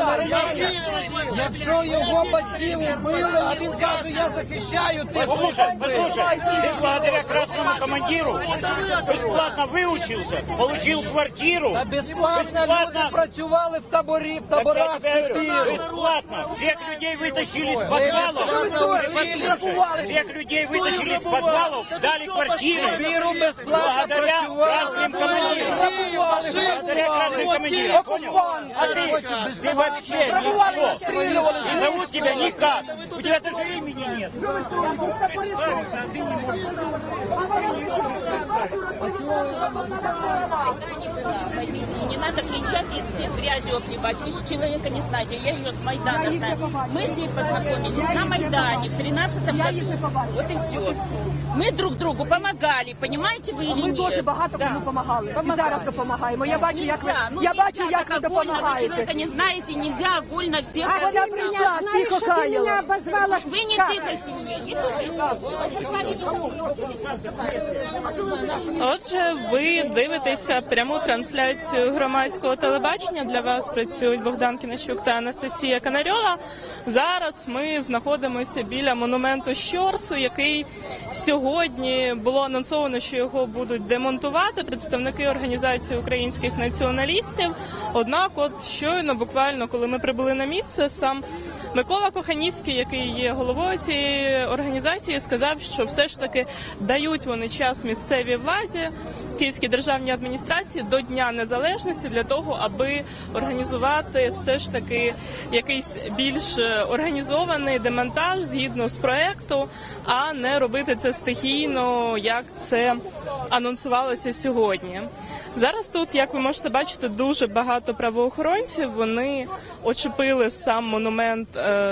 ਸਾਰੇ Якщо його батьків убили, а він каже, я захищаю, ти Послушай, послушай, ты благодаря красному командиру бесплатно выучился, получил квартиру. Та безплатно люди Бесплатно. працювали в таборі, в Так я таборах тебе говорю, Сибіру. бесплатно. Всех людей вытащили из подвалов. бесплатно Послушай, учили. Всех людей вытащили из подвалов, дали квартиры. Сибіру безплатно Благодаря працювали. красным командирам. Благодаря красным командирам. Понял? А ты, ты вообще никто. И зовут тебя никак. У тебя даже имени нет. Представиться, а ты не можешь. Не надо кричать и всех грязью обливать. Вы же человека не знаете. Я ее с Майдана Я їх знаю. вже побачила. Мы с ней познакомились Я на їх Майдане вже в 13 Я году. їх вже побачила. Вот и От і все. все. Мы друг другу помогали, понимаете вы или Ми нет? дуже багато Да. кому допомагали. І Помагали. зараз допомагаємо. Я бачу, як ви Нельзя, ну я нельзя бачу, як ви так огульно, Вы человека допомагаєте. не знаете, нельзя огульно всех. А вона прийшла, всіх кохаяла. Вы не тыкайте мне, не тыкайте. Отже, ви дивитеся пряму трансляцію громадського телебачення. Для вас працюють Богдан Кінощук та Анастасія Канарьова. Зараз ми знаходимося біля монументу Щорсу, який сьогодні було анонсовано, що його будуть демонтувати представники організації українських націоналістів. Однак, от щойно, буквально, коли ми прибули на місце, сам Микола Коханівський, який є головою цієї організації, сказав, що все ж таки дають вони час місцевій владі, Київській державній адміністрації до Дня Незалежності для того, аби організувати все ж таки якийсь більш організований демонтаж згідно з проекту, а не робити це стихійно, як це анонсувалося сьогодні. Зараз тут, як ви можете бачити, дуже багато правоохоронців. Вони очепили сам монумент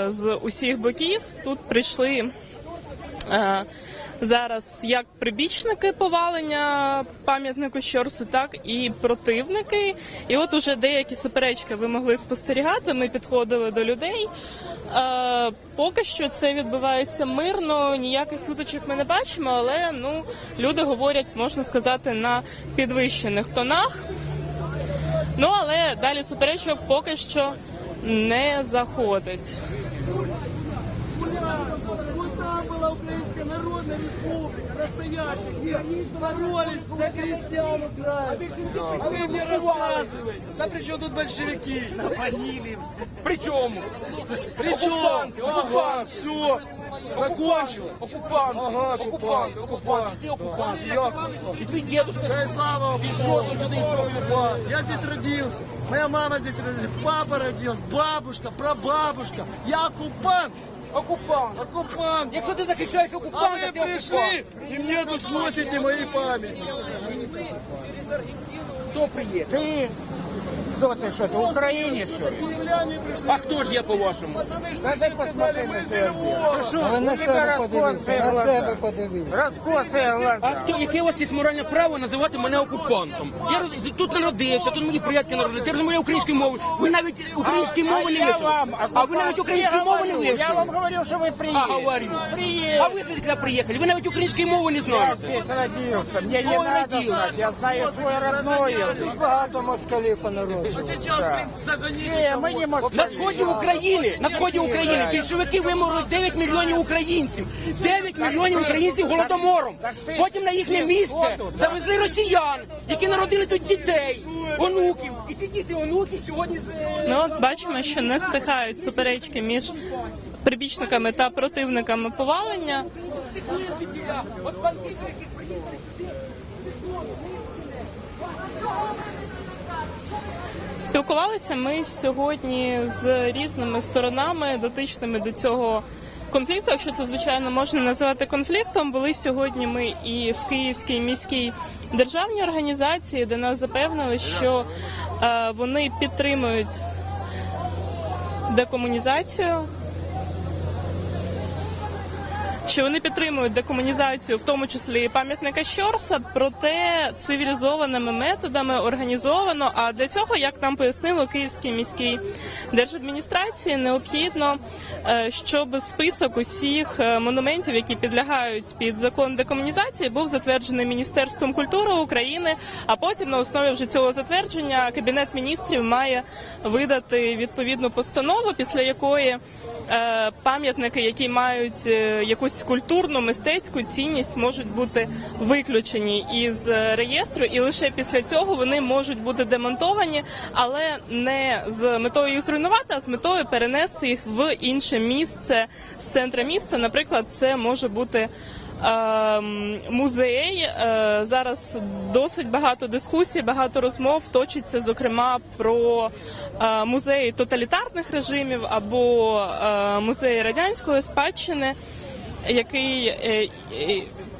з усіх боків. Тут прийшли е, зараз як прибічники повалення пам'ятнику Щорсу, так і противники. І от уже деякі суперечки ви могли спостерігати. Ми підходили до людей. Е, поки що це відбувається мирно, ніяких сутичок ми не бачимо, але ну люди говорять, можна сказати, на підвищених тонах. Ну але далі суперечок поки що не заходить. Вот там была Украинская Народная Республика, настоящая, где боролись за крестьян Украины. А вы мне рассказываете. Да при чем тут большевики? Причому? При чем? Ага, все. Закончилось. Окупант. Ага, оккупант, оккупант. Ти окупант. Я оккупант. І твій дідусь. Да и слава Богу. оккупант. Я здесь родился. Моя мама здесь родилась. Папа родился. Бабушка, прабабушка. Я оккупант. Окупант. Оккупант. Якщо ти захищаєш А окупанта, вы ти прийшли окупант. и мені тут сносите мої пам'яті. Хто приїде? Ти хто ти що? Ти українець? що ли? А хто ж є по-вашому? Даже что посмотри на. Що що? Ви на себе розкоси подивіться, на себе подивіться. Розкоси А глаза. хто, яке у вас є моральне право називати мене окупантом? Я роз- тут народився, тут мої предки народилися, я розмовляю українською мовою. Ви навіть української мови не я вивчили. вам, А ви навіть української мови не говорю, Я вивчили. вам говорю, що ви А говорю. А ви звідки приїхали? Ви навіть української мови не Я знаєте. здесь родился, мне не Ой, надо родился. знать, я знаю свой родной язык. Багато москалів по народу. На сході України, на сході України більшовики виморли 9 мільйонів українців. 9 мільйонів українців голодомором. Потім на їхнє місце завезли росіян, які народили тут дітей, онуків. І ці діти, онуки сьогодні з- Ну от бачимо, що не стихають суперечки між прибічниками та противниками повалення. От бандити, Спілкувалися ми сьогодні з різними сторонами, дотичними до цього конфлікту. Якщо це звичайно можна називати конфліктом, були сьогодні ми і в Київській міській державній організації, де нас запевнили, що е, вони підтримують декомунізацію. Що вони підтримують декомунізацію, в тому числі пам'ятника Щорса, проте цивілізованими методами організовано. А для цього, як нам пояснило Київській міській держадміністрації, необхідно, е, щоб список усіх е, монументів, які підлягають під закон декомунізації, був затверджений Міністерством культури України. А потім на основі вже цього затвердження кабінет міністрів має видати відповідну постанову, після якої пам'ятники, які мають е, якусь культурну мистецьку цінність, можуть бути виключені із е, реєстру, і лише після цього вони можуть бути демонтовані, але не з метою їх зруйнувати, а з метою перенести їх в інше місце з центра міста. Наприклад, це може бути. Ем, Музей Е, зараз досить багато дискусій, багато розмов точиться, зокрема про е, музеї тоталітарних режимів або е, музеї радянської спадщини, який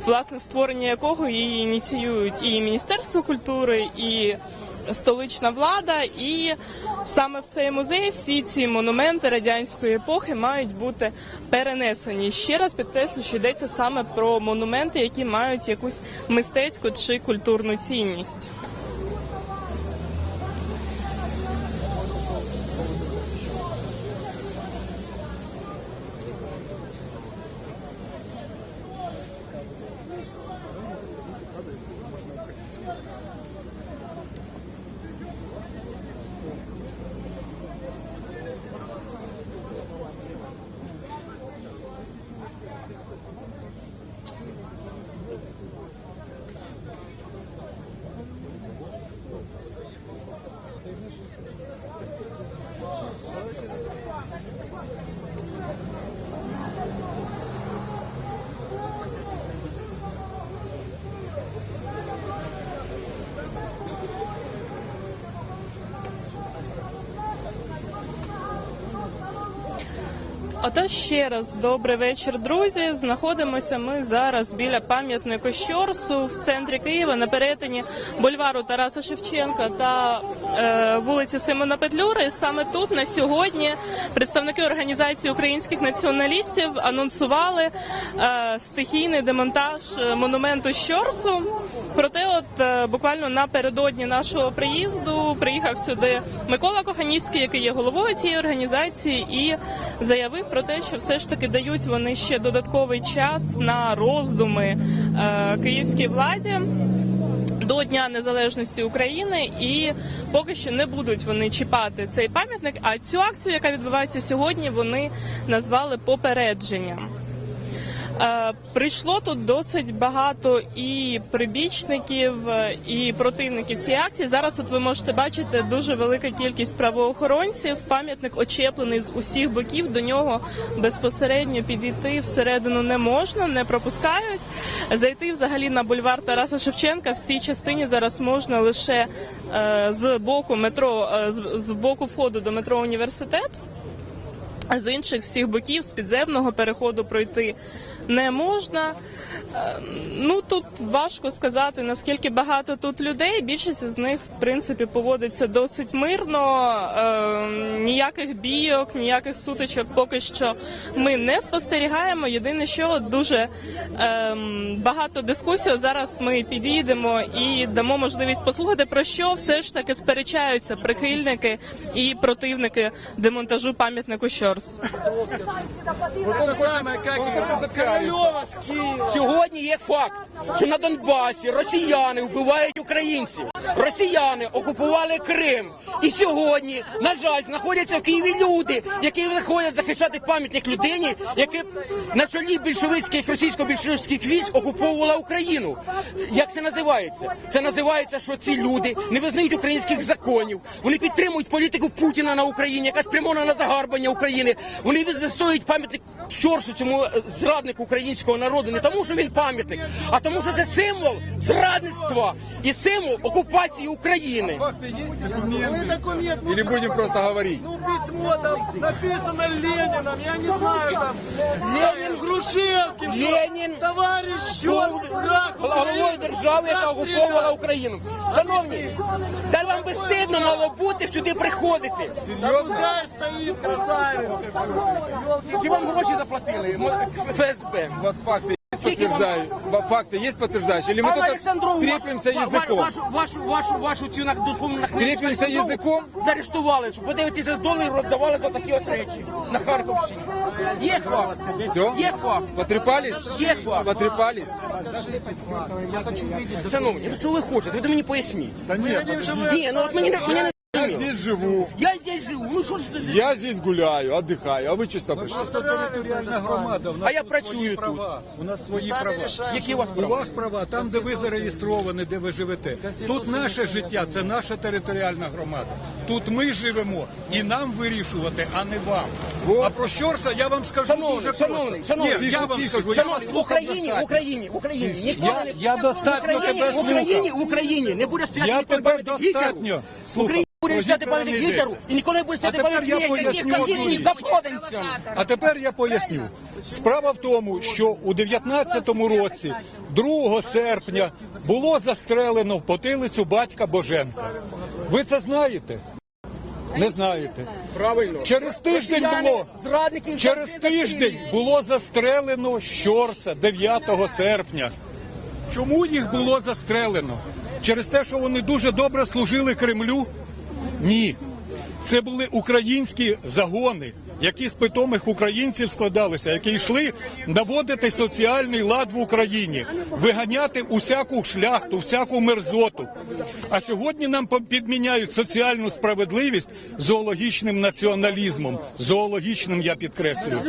власне створення якого і ініціюють і Міністерство культури, і столична влада. І саме в цей музей всі ці монументи радянської епохи мають бути перенесені. Ще раз підкреслю, що йдеться саме про монументи, які мають якусь мистецьку чи культурну цінність. Отож ще раз добрий вечір, друзі. Знаходимося ми зараз біля пам'ятника Щорсу в центрі Києва на перетині бульвару Тараса Шевченка та е, вулиці Симона Петлюри. Саме тут на сьогодні представники організації українських націоналістів анонсували е, стихійний демонтаж е, монументу Щорсу. Проте, от е, буквально напередодні нашого приїзду приїхав сюди Микола Коханівський, який є головою цієї організації, і заявив про те, що все ж таки дають вони ще додатковий час на роздуми е, київській владі. До Дня Незалежності України і поки що не будуть вони чіпати цей пам'ятник. А цю акцію, яка відбувається сьогодні, вони назвали попередженням. Е, Прийшло тут досить багато і прибічників, е, і противників цієї акції. Зараз от ви можете бачити дуже велика кількість правоохоронців. Пам'ятник очеплений з усіх боків. До нього безпосередньо підійти всередину не можна, не пропускають. Зайти взагалі на бульвар Тараса Шевченка в цій частині зараз можна лише е, з боку метро, з, боку входу до метро університет. З інших всіх боків з підземного переходу пройти не можна. Е, Ну тут важко сказати наскільки багато тут людей. Більшість з них в принципі поводиться досить мирно. Е, ніяких бійок, ніяких сутичок поки що ми не спостерігаємо. Єдине, що дуже е, багато дискусій. Зараз ми підійдемо і дамо можливість послухати про що все ж таки сперечаються прихильники і противники демонтажу пам'ятнику Щорс. Вот как и Королева с Киева. Сьогодні є факт, що на Донбасі росіяни вбивають українців. Росіяни окупували Крим. І сьогодні, на жаль, знаходяться в Києві люди, які виходять захищати пам'ятник людині, яка на чолі більшовицьких російсько-більшовицьких військ окуповувала Україну. Як це називається? Це називається, що ці люди не визнають українських законів. Вони підтримують політику Путіна на Україні, яка спрямована на загарбання України. Вони відстоюють пам'ятник Щорсу, цьому е, зраднику українського народу, не тому, що він пам'ятник, а тому, що це символ зрадництва і символ окупації України. Факты есть, Ну и документы? документ. ну, Или будем просто говорить? Ну, письмо там написано Лениным, я не знаю, там, Ленин Грушевским, что Ленин товарищ Щелкин, враг головою Украины, держави, яка враг окуповувала Украины. Україну. Шановні, та вам би стидно мало бути сюди приходити. Да пускай стоит красавец. какой. Ёлки-палки. Чи вам гроші заплатили? Мо- ФСБ. У вас факты есть Скільки вам- подтверждающие? Факты есть подтверждающие? Или мы Алла тут Олександровна, треплемся вашу- языком? Вашу, вашу, вашу, вашу цю на духовну нахмельницьку Тріпимося Олександрову язиком? Заарештували, що подивитися, долар роздавали за такі от речі на Харківщині. Є факт. Все? Є факт. Потрепались? Є факт. Потрепались? Шановні, ну що ви хочете? Ви мені поясніть. Да нет, Ні, ну от мені, не- мені не я здесь живу. Я здесь живу, ну що ж ти? Я здесь гуляю, отдыхаю. А вы что сюда пришли? територіальна громада. У нас А я тут працюю тут. права. У нас свої права. Які у вас У права? вас права там, де ви зареєстровані, де ви живете. Тут наше життя, це наша територіальна громада. Тут ми живемо і нам вирішувати, а не вам. А про Щорса я вам скажу Шановний, дуже просто. шановний, шановний, Ні, я вам скажу, я вас в слухав Україні, в достатньо. Україні, в Україні, ніколи Я- не я достатньо в Україні, тебе в Україні, в Україні не буде стояти Я ніхто тебе достатньо В слухав. Україні буде Про пам'ятник Гітлеру і ніколи не буде стояти тепер я поясню Гітлеру одну річ. запроданцям. А тепер я поясню. Справа в тому, що у 19-му році, 2 серпня, було застрелено в потилицю батька Боженка. Ви це знаєте? Не знаєте. Правильно. Через тиждень було. Зрадники Через тиждень було застрелено Щорса 9 серпня. Чому їх було застрелено? Через те, що вони дуже добре служили Кремлю? Ні. Це були українські загони, які з питомих українців складалися, які йшли наводити соціальний лад в Україні, виганяти усяку шляхту, всяку мерзоту. А сьогодні нам підміняють соціальну справедливість зоологічним націоналізмом. Зоологічним я підкреслюю.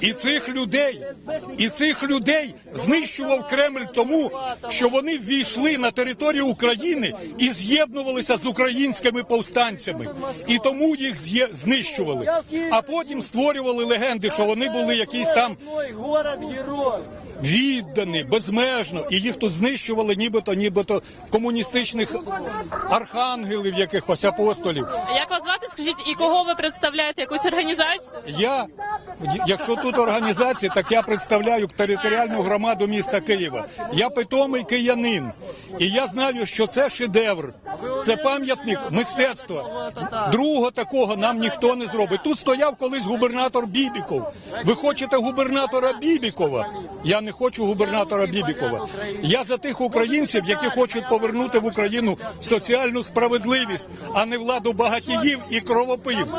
І цих людей, і цих людей знищував Кремль тому, що вони ввійшли на територію України і з'єднувалися з українськими повстанцями. І тому їх знищували. А потім створювали легенди, що вони були якісь там Город-герой. Віддані, безмежно, і їх тут знищували, нібито, нібито комуністичних архангелів, якихось апостолів. Як вас звати? Скажіть, і кого ви представляєте? Якусь організацію? Я, якщо тут організація, так я представляю територіальну громаду міста Києва. Я питомий киянин, і я знаю, що це шедевр, це пам'ятник мистецтва. Другого такого нам ніхто не зробить. Тут стояв колись губернатор Бібіков. Ви хочете губернатора Бібікова? Я не хочу губернатора Бібікова. Я за тих українців, які хочуть повернути в Україну соціальну справедливість, а не владу багатіїв і кровопивців.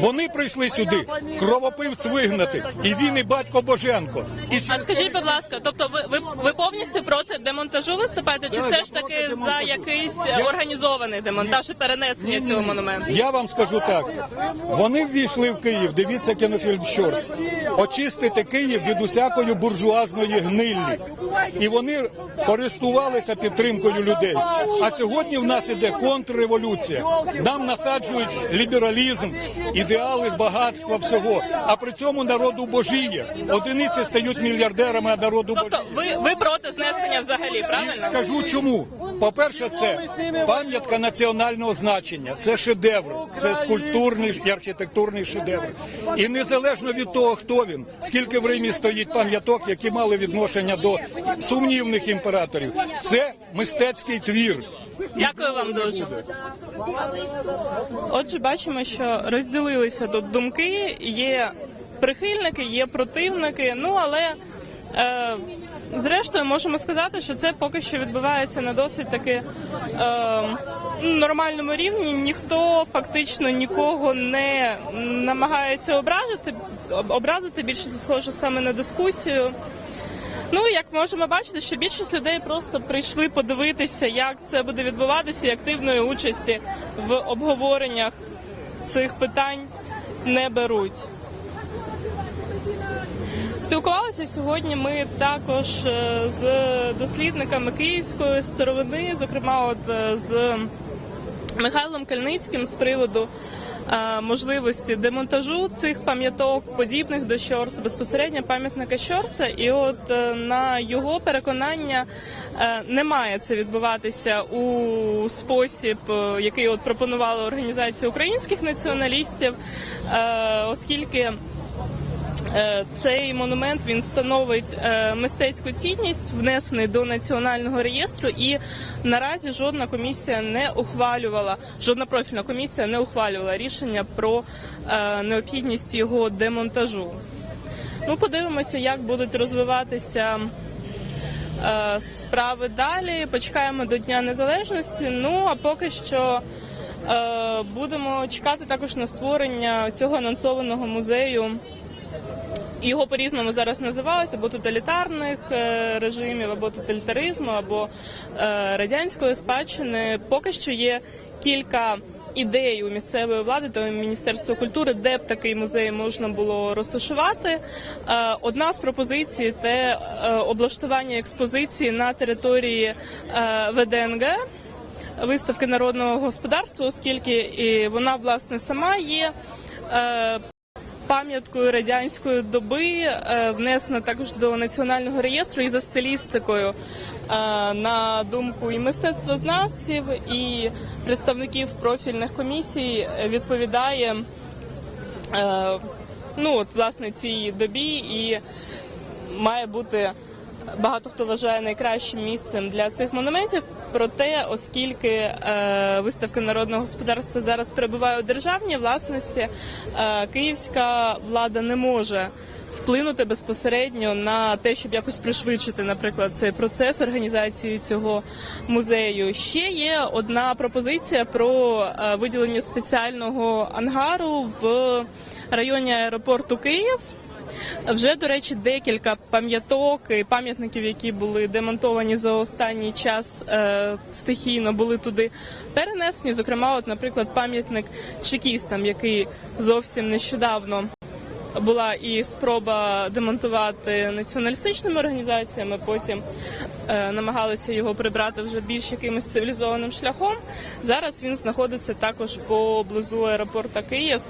Вони прийшли сюди кровопивць вигнати, і він і батько Боженко. І А скажіть, будь ласка, тобто ви, ви, ви повністю проти демонтажу виступаєте, чи все ж таки за якийсь організований демонтаж і перенесення цього монументу? Я вам скажу так: вони ввійшли в Київ. Дивіться кінофільм Щорс. Очистити Київ від усякої буржуазної гниллі. І вони користувалися підтримкою людей. А сьогодні в нас іде контрреволюція. Нам насаджують лібералізм, ідеали з багатства всього. А при цьому народу божіє. Одиниці стають мільярдерами, а народу божіє. Тобто ви, ви проти знесення взагалі, правильно? Скажу чому. По-перше, це пам'ятка національного значення, це шедевр, це скульптурний і архітектурний шедевр. І незалежно від того, хто він, скільки в Римі стоїть пам'яток, які мали відношення до сумнівних імператорів, це мистецький твір. Дякую вам дуже. Отже, бачимо, що розділилися тут думки. Є прихильники, є противники. Ну але е, зрештою можемо сказати, що це поки що відбувається на досить таки е, нормальному рівні. Ніхто фактично нікого не намагається ображити. Образити більше схоже саме на дискусію. Ну, як можемо бачити, що більшість людей просто прийшли подивитися, як це буде відбуватися, і активної участі в обговореннях цих питань не беруть. Спілкувалися сьогодні ми також е, з дослідниками київської старовини, зокрема, от е, з Михайлом Кальницьким з приводу можливості демонтажу цих пам'яток, подібних до Щорса, безпосередньо пам'ятника Щорса. І от е, на його переконання е, не має це відбуватися у спосіб, е, який от пропонувала організація українських націоналістів, е, оскільки. Е, Цей монумент він становить е, мистецьку цінність, внесений до національного реєстру, і наразі жодна комісія не ухвалювала, жодна профільна комісія не ухвалювала рішення про е, необхідність його демонтажу. Ну, подивимося, як будуть розвиватися справи далі. Почекаємо до Дня Незалежності. Ну а поки що будемо чекати також на створення цього анонсованого музею. Його по-різному зараз називають або тоталітарних е, режимів, або тоталітаризму, або е, радянської спадщини. Поки що є кілька ідей у місцевої влади та Міністерства культури, де б такий музей можна було розташувати. Е, Одна з пропозицій це облаштування експозиції на території ВДНГ виставки народного господарства, оскільки і вона власне сама є. Пам'яткою радянської доби е, внесена також до національного реєстру і за стилістикою, е, на думку і мистецтвознавців, і представників профільних комісій, е, відповідає ну от власне цій добі і має бути багато хто вважає найкращим місцем для цих монументів. Проте, оскільки е, виставка народного господарства зараз перебуває у державній власності, е, київська влада не може вплинути безпосередньо на те, щоб якось пришвидшити, наприклад, цей процес організації цього музею. Ще є одна пропозиція про е, виділення спеціального ангару в районі аеропорту Київ. Вже, до речі, декілька пам'яток і пам'ятників, які були демонтовані за останній час е, стихійно, були туди перенесені. Зокрема, от, наприклад, пам'ятник чекістам, який зовсім нещодавно була і спроба демонтувати націоналістичними організаціями. Потім е, намагалися його прибрати вже більш якимось цивілізованим шляхом. Зараз він знаходиться також поблизу аеропорта Київ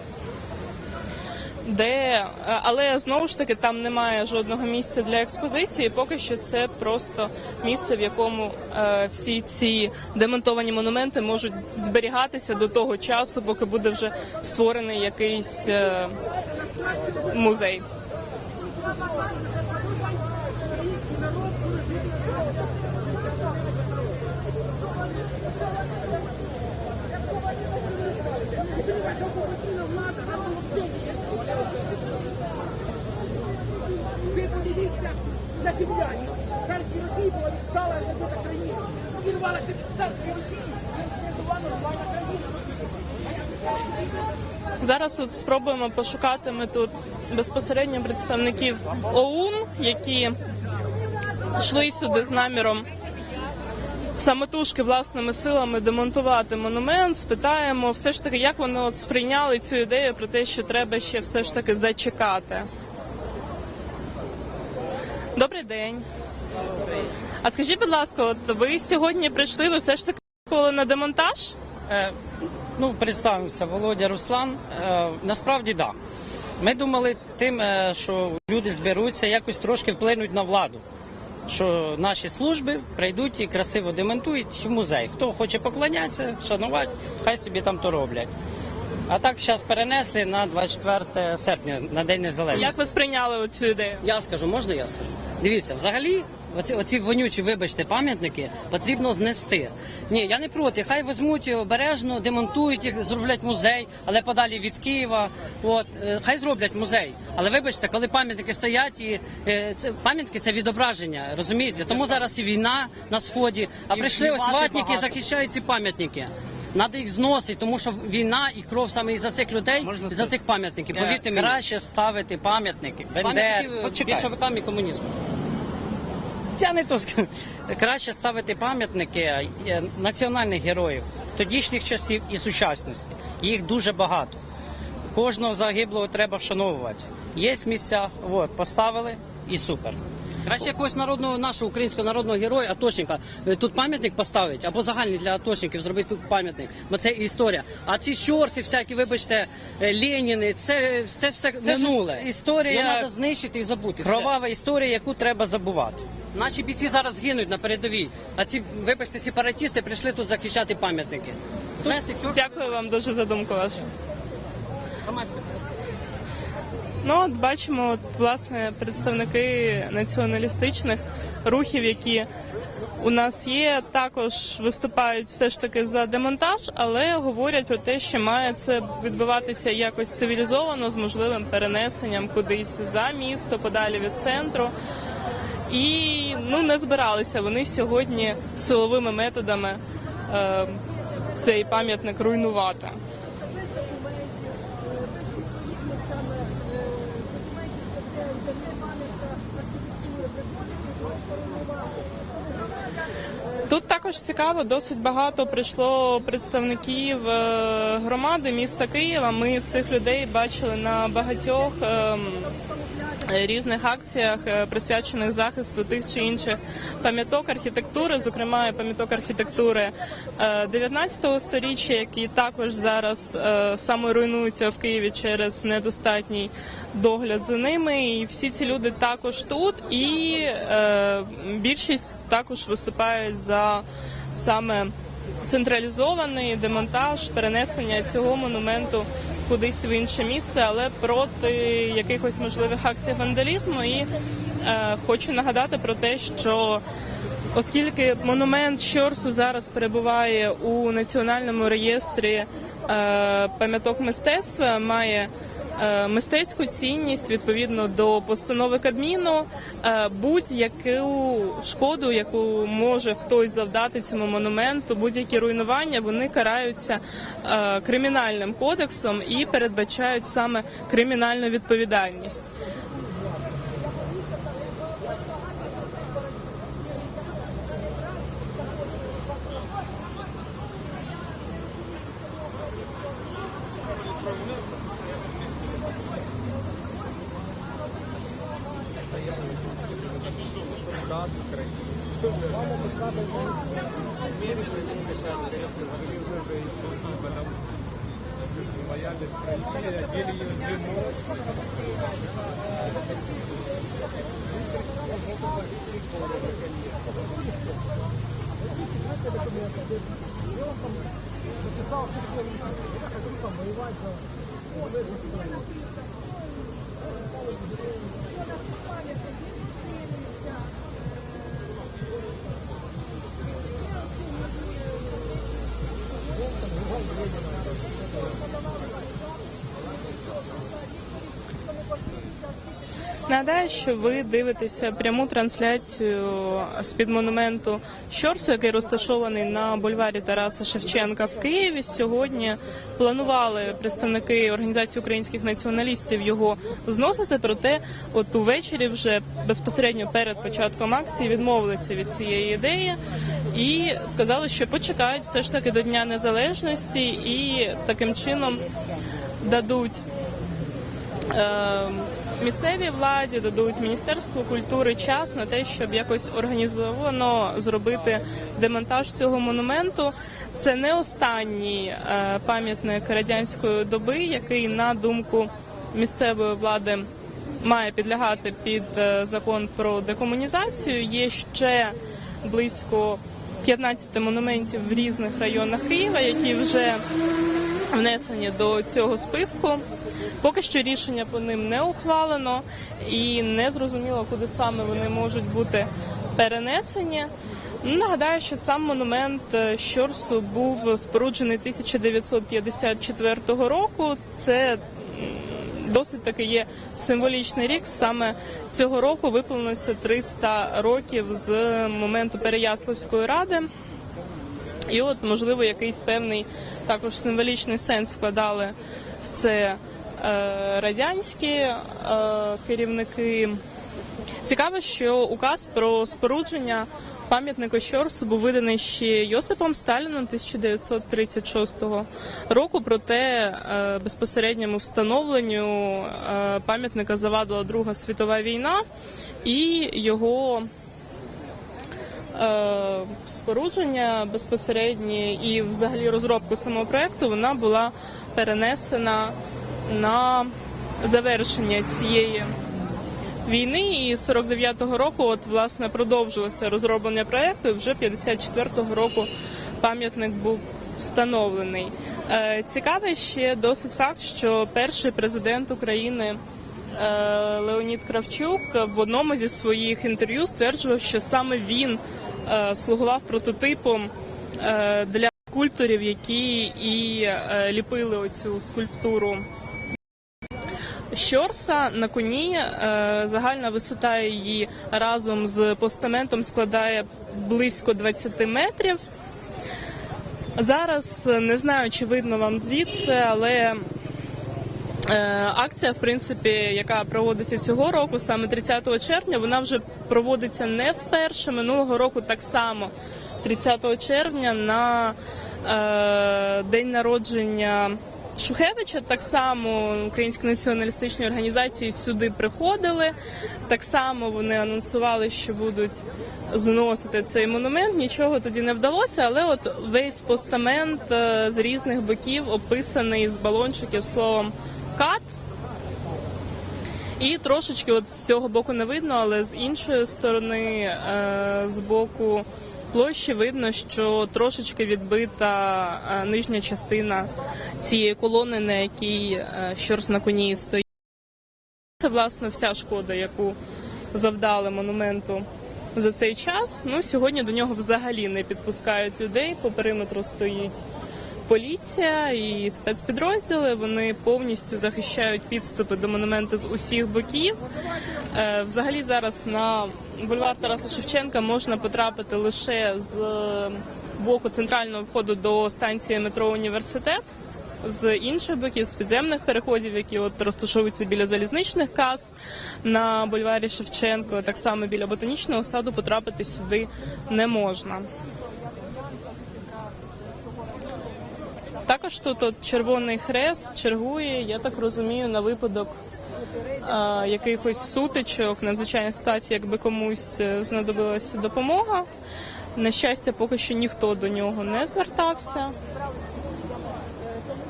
де але знову ж таки там немає жодного місця для експозиції. Поки що це просто місце, в якому е, всі ці демонтовані монументи можуть зберігатися до того часу, поки буде вже створений якийсь е, музей. Ви подивіться на підляні. В царській Росії була відстала робота країни.Ірвалася від царської Росії. Була нормальна країна. Зараз от спробуємо пошукати ми тут безпосередньо представників ОУН, які йшли сюди з наміром самотужки власними силами демонтувати монумент. Спитаємо все ж таки, як вони от сприйняли цю ідею про те, що треба ще все ж таки зачекати. Добрий день. А скажіть, будь ласка, от ви сьогодні прийшли, ви все ж таки коли на демонтаж? Е, ну, представився Володя Руслан. Е, насправді, так. Да. Ми думали тим, е, що люди зберуться, якось трошки вплинуть на владу. Що наші служби прийдуть і красиво демонтують в музей. Хто хоче поклонятися, шанувати, хай собі там то роблять. А так зараз перенесли на 24 серпня, на День Незалежності. Як ви сприйняли цю ідею? Я скажу, можна я скажу? Дивіться, взагалі, оці, оці вонючі, вибачте, пам'ятники потрібно знести. Ні, я не проти. Хай візьмуть обережно, демонтують їх, зроблять музей, але подалі від Києва. От е, хай зроблять музей. Але вибачте, коли пам'ятники стоять, і е, це пам'ятники це відображення, розумієте? Тому зараз і війна на сході, а прийшли ось ватники і захищають ці пам'ятники. Надо їх зносити, тому що війна і кров саме із за цих людей, і за цих пам'ятників. Повірте мені. краще ставити пам'ятники, пам'ятники більшовикам і комунізму. Я не то скажу. Краще ставити пам'ятники е, національних героїв тодішніх часів і сучасності. Їх дуже багато. Кожного загиблого треба вшановувати. Є місця, от, поставили і супер. Краще якогось народного нашого українського народного героя, атошника, е, тут пам'ятник поставити, або загальний для атошників зробити тут пам'ятник. Бо це історія. А ці щорці, всякі, вибачте, е, Леніни, це, це все Це минуле. історія- Його треба знищити і забути. Кровава історія, яку треба забувати. Наші бійці зараз гинуть на передовій, а ці, вибачте, сепаратісти прийшли тут захищати пам'ятники. Знести чорт Дякую вам дуже за думку вашу. Ну, от бачимо, от, власне, представники націоналістичних рухів, які у нас є. Також виступають все ж таки за демонтаж, але говорять про те, що має це відбуватися якось цивілізовано з можливим перенесенням кудись за місто, подалі від центру. І ну не збиралися вони сьогодні силовими методами е, цей пам'ятник руйнувати. Тут також цікаво, досить багато прийшло представників е, громади міста Києва. Ми цих людей бачили на багатьох ем, різних акціях, е, присвячених захисту тих чи інших пам'яток архітектури, зокрема пам'яток архітектури е, 19 століття, які також зараз е, саме руйнуються в Києві через недостатній догляд за ними. І всі ці люди також тут, і е, більшість також виступають за саме централізований демонтаж, перенесення цього монументу кудись в інше місце, але проти якихось можливих акцій вандалізму. І е, хочу нагадати про те, що оскільки монумент Щорсу зараз перебуває у національному реєстрі е, пам'яток мистецтва, має мистецьку цінність відповідно до постанови Кабміну. Е, Будь-яку шкоду, яку може хтось завдати цьому монументу, будь-які руйнування, вони караються е, кримінальним кодексом і передбачають саме кримінальну відповідальність. взяли в России, одели ее в зиму. И он там написал всем, я хочу там воевать за... Все написано. Нагадаю, що ви дивитеся пряму трансляцію з під монументу Щорсу, який розташований на бульварі Тараса Шевченка в Києві. Сьогодні планували представники організації українських націоналістів його зносити. Проте, от увечері, вже безпосередньо перед початком акції, відмовилися від цієї ідеї і сказали, що почекають все ж таки до Дня Незалежності і таким чином дадуть. Е, місцевій владі дадуть міністерству культури час на те, щоб якось організовано зробити демонтаж цього монументу. Це не останній е, пам'ятник радянської доби, який на думку місцевої влади має підлягати під е, закон про декомунізацію. Є ще близько 15 монументів в різних районах Києва, які вже внесені до цього списку. Поки що рішення по ним не ухвалено і не зрозуміло, куди саме вони можуть бути перенесені. Нагадаю, що сам монумент е, Щорсу був споруджений 1954 року. Це досить таки є символічний рік. Саме цього року виповнилося 300 років з моменту Переяславської ради. І от, можливо, якийсь певний також символічний сенс вкладали в це радянські е, керівники. Цікаво, що указ про спорудження пам'ятника Щорсу був виданий ще Йосипом Сталіном 1936 року. Проте е, безпосередньому встановленню е, пам'ятника завадила Друга світова війна і його е, спорудження безпосереднє і взагалі розробку самого проекту вона була перенесена на завершення цієї війни. І 49-го року, от власне, продовжилося розроблення проекту. і Вже 54-го року пам'ятник був встановлений. Е, Цікавий ще досить факт, що перший президент України. е, Леонід Кравчук в одному зі своїх інтерв'ю стверджував, що саме він е, слугував прототипом для скульпторів, які і ліпили оцю скульптуру. Щорса на коні е, загальна висота її разом з постаментом складає близько 20 метрів. Зараз е, не знаю, чи видно вам звідси, але е, акція, в принципі, яка проводиться цього року, саме 30 червня, вона вже проводиться не вперше. Минулого року так само, 30 червня, на день народження. Шухевича так само українські націоналістичні організації сюди приходили. Так само вони анонсували, що будуть зносити цей монумент. Нічого тоді не вдалося, але от весь постамент е, з різних боків описаний з балончиків словом кат. І трошечки от з цього боку не видно, але з іншої сторони, е, з боку площі, видно, що трошечки відбита е, нижня частина цієї колони, на якій е, щорс на коні стоїть. Це власне вся шкода, яку завдали монументу за цей час. Ну сьогодні до нього взагалі не підпускають людей. По периметру стоїть поліція і спецпідрозділи. Вони повністю захищають підступи до монументу з усіх боків. Е, Взагалі зараз на бульвар Тараса Шевченка можна потрапити лише з боку центрального входу до станції метро Університет. З інших боків, з підземних переходів, які от розташовуються біля залізничних кас на бульварі Шевченко, так само біля ботанічного саду потрапити сюди не можна. Також тут от Червоний Хрест чергує, я так розумію, на випадок е, якихось сутичок, надзвичайної ситуації, якби комусь е, знадобилася допомога. На щастя, поки що ніхто до нього не звертався.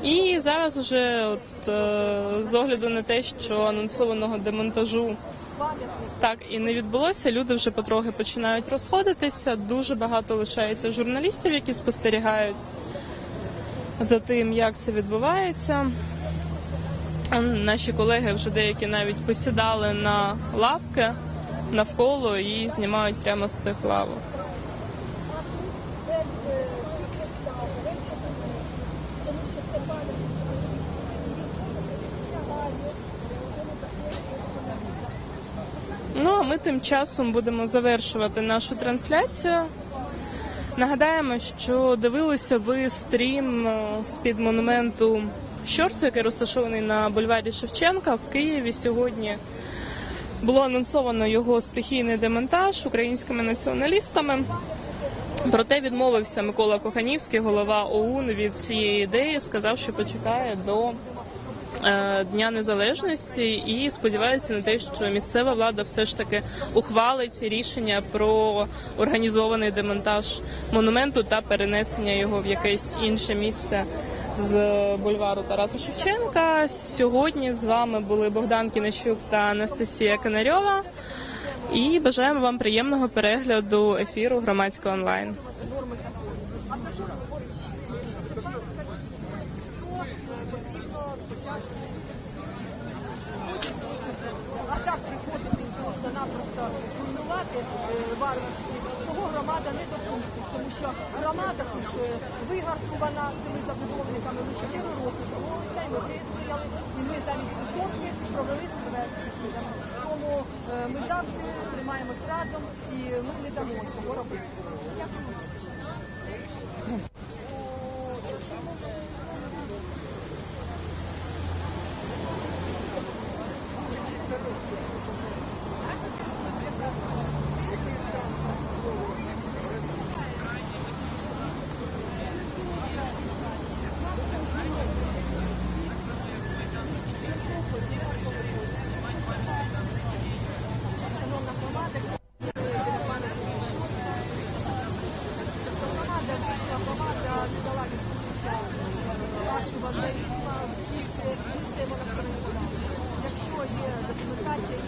І зараз вже от, е, з огляду на те, що анонсованого демонтажу так і не відбулося, люди вже потрохи починають розходитися. Дуже багато лишається журналістів, які спостерігають за тим, як це відбувається. Наші колеги вже деякі навіть посідали на лавки навколо і знімають прямо з цих лавок. Ну а ми тим часом будемо завершувати нашу трансляцію. Нагадаємо, що дивилися ви стрім е, з-під монументу Щорсу, який розташований на бульварі Шевченка в Києві. Сьогодні було анонсовано його стихійний демонтаж українськими націоналістами. Проте відмовився Микола Коханівський, голова ОУН, від цієї ідеї, сказав, що почекає до Дня Незалежності і сподівається на те, що місцева влада все ж таки ухвалить рішення про організований демонтаж монументу та перенесення його в якесь інше місце з бульвару Тараса Шевченка. Сьогодні з вами були Богдан Кінощук та Анастасія Канарьова. І бажаємо вам приємного перегляду ефіру громадського онлайн. А так приходити і просто-напросто руйнувати е, варварські, цього громада не допустить, тому що громада тут вигаркувана вигартувана цими забудовниками Ми 4 роки. Ось ми вистояли, і ми замість висотки провели себе сусідами. Тому е, ми завжди тримаємось разом і ми не дамо цього робити. Вашу вандалізму, ми стоїмо на стороні. Якщо є документація,